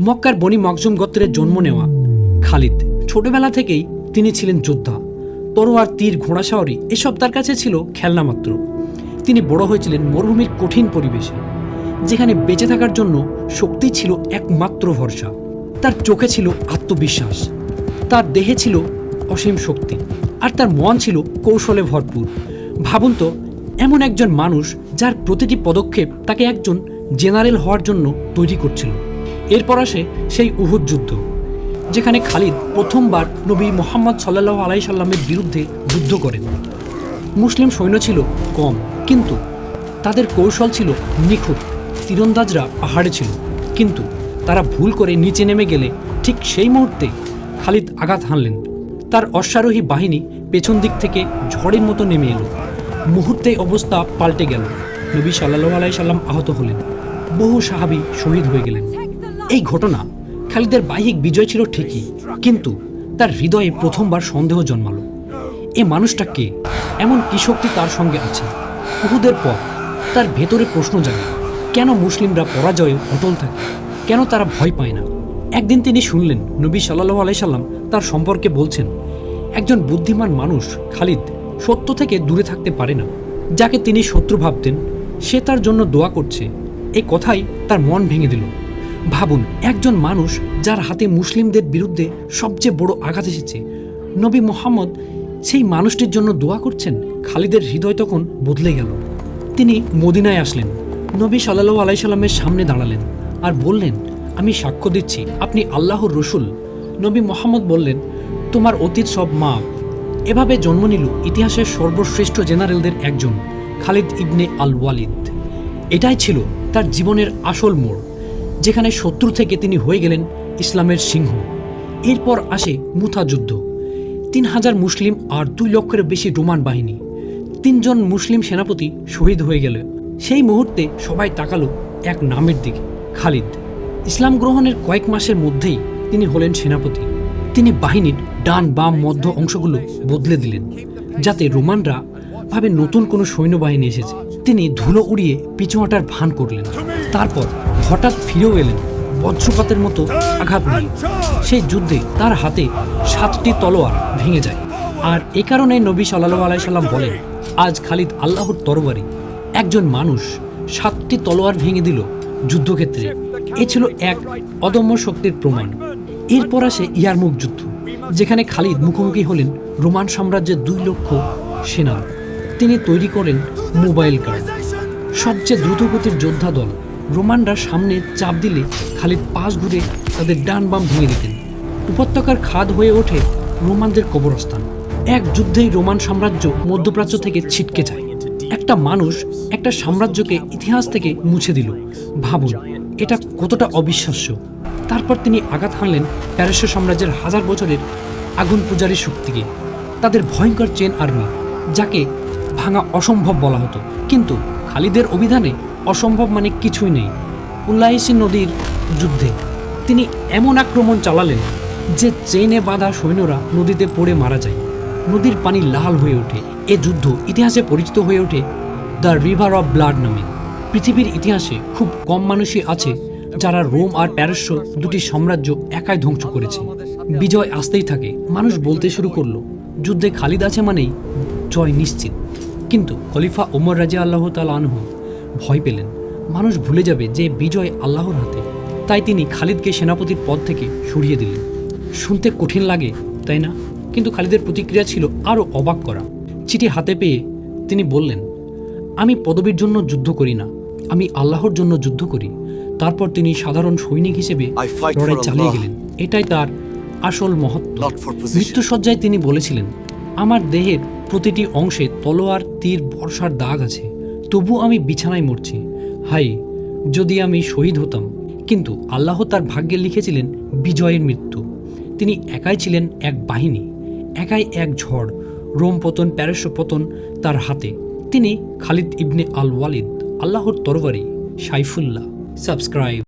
মক্কার বনি মকজুম গোত্রের জন্ম নেওয়া খালিদ। ছোটবেলা থেকেই তিনি ছিলেন যোদ্ধা। তরোয়ার, তীর ঘোড়াসাওয়ারি এসব তার কাছে ছিল খেলনা মাত্র। তিনি বড় হয়েছিলেন মরুভূমির কঠিন পরিবেশে, যেখানে বেঁচে থাকার জন্য শক্তি ছিল একমাত্র ভরসা। তার চোখে ছিল আত্মবিশ্বাস, তার দেহে ছিল অসীম শক্তি, আর তার মন ছিল কৌশলে ভরপুর। ভাবুন তো, এমন একজন মানুষ যার প্রতিটি পদক্ষেপ তাকে একজন জেনারেল হওয়ার জন্য তৈরি করছিল। এরপর আসে সেই উহুদ যুদ্ধ, যেখানে খালিদ প্রথমবার নবী মোহাম্মদ সাল্লাহ আলাই সাল্লামের বিরুদ্ধে যুদ্ধ করেন। মুসলিম সৈন্য ছিল কম, কিন্তু তাদের কৌশল ছিল নিখুঁত। তীরন্দাজরা পাহাড়ে ছিল, কিন্তু তারা ভুল করে নিচে নেমে গেলে ঠিক সেই মুহূর্তে খালিদ আঘাত হানলেন। তার অশ্বারোহী বাহিনী পেছন দিক থেকে ঝড়ের মতো নেমে এলো। মুহূর্তে অবস্থা পাল্টে গেল। নবী সাল্লাহ আলাই সাল্লাম আহত হলেন। বহু সাহাবি শহীদ হয়ে গেলেন। এই ঘটনা খালিদের বাহিক বিজয় ছিল ঠিকই, কিন্তু তার হৃদয়ে প্রথমবার সন্দেহ জন্মালো। এ মানুষটা কে এমন কি শক্তি তার সঙ্গে আছে? উহুদের পর তার ভেতরে প্রশ্ন জাগে, কেন মুসলিমরা পরাজয়ে অটল থাকে? কেন তারা ভয় পায় না? একদিন তিনি শুনলেন, নবী সাল্লাহ আলাইসাল্লাম তার সম্পর্কে বলছেন, একজন বুদ্ধিমান মানুষ খালিদ সত্য থেকে দূরে থাকতে পারে না। যাকে তিনি শত্রু ভাবতেন, সে তার জন্য দোয়া করছে। এই কথাই তার মন ভেঙে দিল। ভাবুন, একজন মানুষ যার হাতে মুসলিমদের বিরুদ্ধে সবচেয়ে বড় আঘাত এসেছে। নবী মোহাম্মদ সেই মানুষটির জন্য দোয়া করছেন, খালিদের হৃদয় তখন বদলে গেল। তিনি মদিনায় আসলেন, নবী সাল্লাহ আলাইসাল্লামের সামনে দাঁড়ালেন আর বললেন, আমি সাক্ষ্য দিচ্ছি, আপনি আল্লাহর রসুল। নবী মোহাম্মদ বললেন, তোমার অতীত সব মাপ এভাবে জন্ম নিল ইতিহাসের সর্বশ্রেষ্ঠ জেনারেলদের একজন, খালিদ ইবনে আল ওয়ালিদ এটাই ছিল তার জীবনের আসল মোড়। যেখানে শত্রু থেকে তিনি হয়ে গেলেন ইসলামের সিংহ। এরপর আসে মুথা যুদ্ধ। তিন হাজার মুসলিম আর দুই লক্ষের বেশি রোমান বাহিনী। তিনজন মুসলিম সেনাপতি শহীদ হয়ে গেল। সেই মুহূর্তে সবাই তাকালো এক নামের দিকে, খালিদ। ইসলাম গ্রহণের কয়েক মাসের মধ্যেই তিনি হলেন সেনাপতি। তিনি বাহিনীর ডান বাম মধ্য অংশগুলো বদলে দিলেন, যাতে রোমানরা ভাবে নতুন কোনো সৈন্যবাহিনী এসেছে। তিনি ধুলো উড়িয়ে পিছু ভান করলেন। তারপর হঠাৎ ফিরেও এলেন। বজ্রপাতের মতো আঘাত নিয়ে সেই যুদ্ধে তার হাতে সাতটি তলোয়ার ভেঙে যায়। আর এ কারণে নবী সাল্লাহ আলাইসাল্লাম বলেন, আজ খালিদ আল্লাহর তরবারি একজন মানুষ সাতটি তলোয়ার ভেঙে দিল যুদ্ধক্ষেত্রে। এ ছিল এক অদম্য শক্তির প্রমাণ। এরপর আসে ইয়ারমুখ যুদ্ধ, যেখানে খালিদ মুখোমুখি হলেন রোমান সাম্রাজ্যের দুই লক্ষ সেনা তিনি তৈরি করেন মোবাইল কার্ড সবচেয়ে দ্রুতগতির যোদ্ধা দল রোমানরা সামনে চাপ দিলে খালিদ পাশ ঘুরে তাদের ডান বাম ভেঙে দিতেন। উপত্যকার খাদ হয়ে ওঠে রোমানদের কবরস্থান। এক যুদ্ধেই রোমান সাম্রাজ্য মধ্যপ্রাচ্য থেকে ছিটকে যায়। একটা মানুষ একটা সাম্রাজ্যকে ইতিহাস থেকে মুছে দিল। ভাবুন, এটা কতটা অবিশ্বাস্য। তারপর তিনি আঘাত হানলেন প্যারিস সাম্রাজ্যের হাজার বছরের আগুন পূজারী শক্তিকে। তাদের ভয়ঙ্কর চেন আর্মি, যাকে ভাঙা অসম্ভব বলা হতো। কিন্তু খালিদের অভিধানে অসম্ভব মানে কিছুই নেই। উল্লাহিসি নদীর যুদ্ধে তিনি এমন আক্রমণ চালালেন যে চেনে বাঁধা সৈন্যরা নদীতে পড়ে মারা যায়। নদীর পানি লাল হয়ে ওঠে। এ যুদ্ধ ইতিহাসে পরিচিত হয়ে ওঠে দ্য রিভার অফ ব্লাড নামে। পৃথিবীর ইতিহাসে খুব কম মানুষই আছে যারা রোম আর প্যারস্য দুটি সাম্রাজ্য একাই ধ্বংস করেছে। বিজয় আসতেই থাকে। মানুষ বলতে শুরু করল, যুদ্ধে খালিদ আছে মানেই জয় নিশ্চিত। কিন্তু খলিফা ওমর রাজা আল্লাহ তাল আনহু ভয় পেলেন। মানুষ ভুলে যাবে যে বিজয় আল্লাহর হাতে। তাই তিনি খালিদকে সেনাপতির পদ থেকে সরিয়ে দিলেন। শুনতে কঠিন লাগে তাই না? কিন্তু খালিদের প্রতিক্রিয়া ছিল আরও অবাক করা। চিঠি হাতে পেয়ে তিনি বললেন আমি পদবীর জন্য যুদ্ধ করি না। আমি আল্লাহর জন্য যুদ্ধ করি। তারপর তিনি সাধারণ সৈনিক হিসেবে লড়াই চালিয়ে গেলেন। এটাই তার আসল মহত্ব। মৃত্যুসজ্জায় তিনি বলেছিলেন আমার দেহের প্রতিটি অংশে তলোয়ার তীর বর্ষার দাগ আছে। তবু আমি বিছানায় মরছি। হাই, যদি আমি শহীদ হতাম। কিন্তু আল্লাহ তার ভাগ্যে লিখেছিলেন বিজয়ের মৃত্যু। তিনি একাই ছিলেন এক বাহিনী, একাই এক ঝড়, রোম পতন পতন তার হাতে। তিনি খালিদ ইবনে আল ওয়ালিদ আল্লাহর তরবারি, সাইফুল্লাহ। সাবস্ক্রাইব।